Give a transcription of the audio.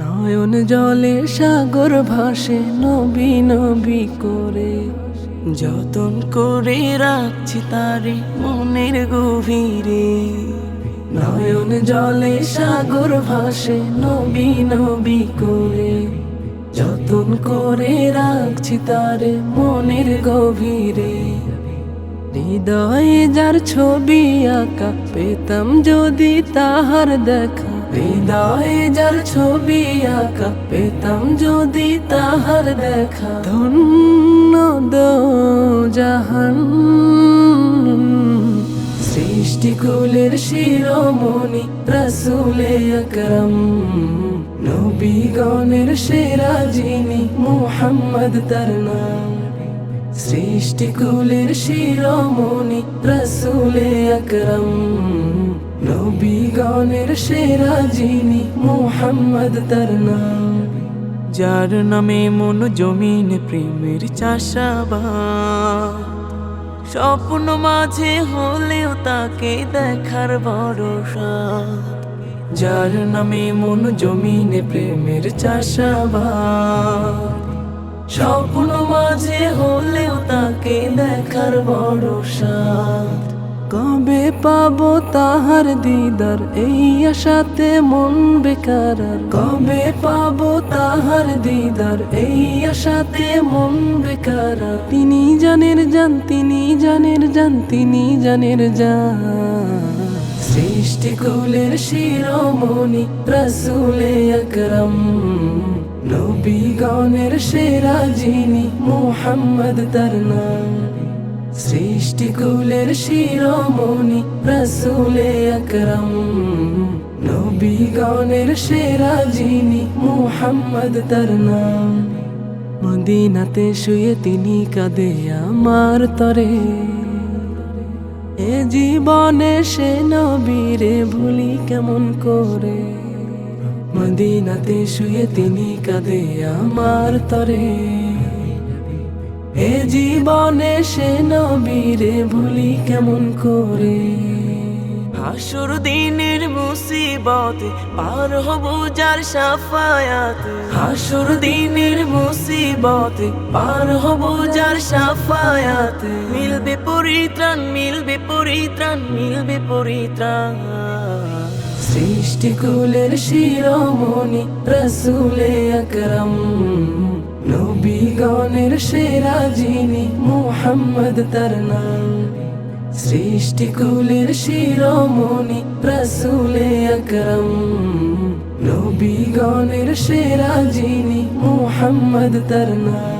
নয়ন জলে সাগর ভাসে নবী নবী করে। যতন করে রাখছি তারে মনের গভীরে। নয়ন জলে সাগর ভাসে নবী নবী করে। যতন করে রাখছি তারে মনের গভীরে। হৃদয়ে যার ছবি আঁকা, পেতাম যদি তাহার দেখা। হৃদয়ে যার ছবি আঁকা, পেতাম যদি তাহার দেখা। ধন্য জাহান সৃষ্টিকুলের শিরোমণি রসুলে আকরম। নবীগণের সেরা যিনি মুহাম্মদ তার নাম। সৃষ্টিকুলের শিরোমণি রসুলে আকরম। নবীগণের সেরা যিনি মুহাম্মদ তার নাম যার নামে মন জমিন প্রেমের চাষাবাদ। স্বপ্ন মাঝে হলেও তাকে দেখার ভরসা। যার নামে মন জমিনে প্রেমের চাষাবাদ। স্বপ্ন মাঝে হলেও তাকে দেখার ভরসা। কবে পাবো তাহার দিদার? এই আশাতে মন বেকার কবে পাবো তাহার দিদার? এই আশাতে মন বেকার তিনি জানের জান, তিনি জানের জান, তিনি জানের জান। সৃষ্টিকুলের শিরোমণি, রসুলে আকরম। নবীগণের সেরা যিনি, মুহাম্মদ তার নাম। সৃষ্টিকুলের শিরোমণি রসুলে আকরম, নবীগণের সেরা যিনি মুহাম্মদ তার নাম। মদিনাতে শুয়ে তিনি কাঁদে আমার তরে। এ জীবনে সে নবীরে ভুলি কেমন করে? মদিনাতে শুয়ে তিনি কাঁদে আমার তরে। এ জীবনে সে নবীরে ভুলি কেমন করে? হাসুর দিনের মুসিবত পার হব যার সাফায়াত। হাসুর দিনের মুসিবত পার হব যার সাফায়াত। মিলবে পরিত্রাণ মিলবে পরিত্রাণ মিলবে পরিত্রাণ। সৃষ্টিকুলের শিরোমণি রসুলে আকরম। নবীগণের সেরা যিনি মোহাম্মদ তার নাম। সৃষ্টিকুলের শিরোমণি রসুলে আকরম। নবীগণের সেরা যিনি মোহাম্মদ তার নাম।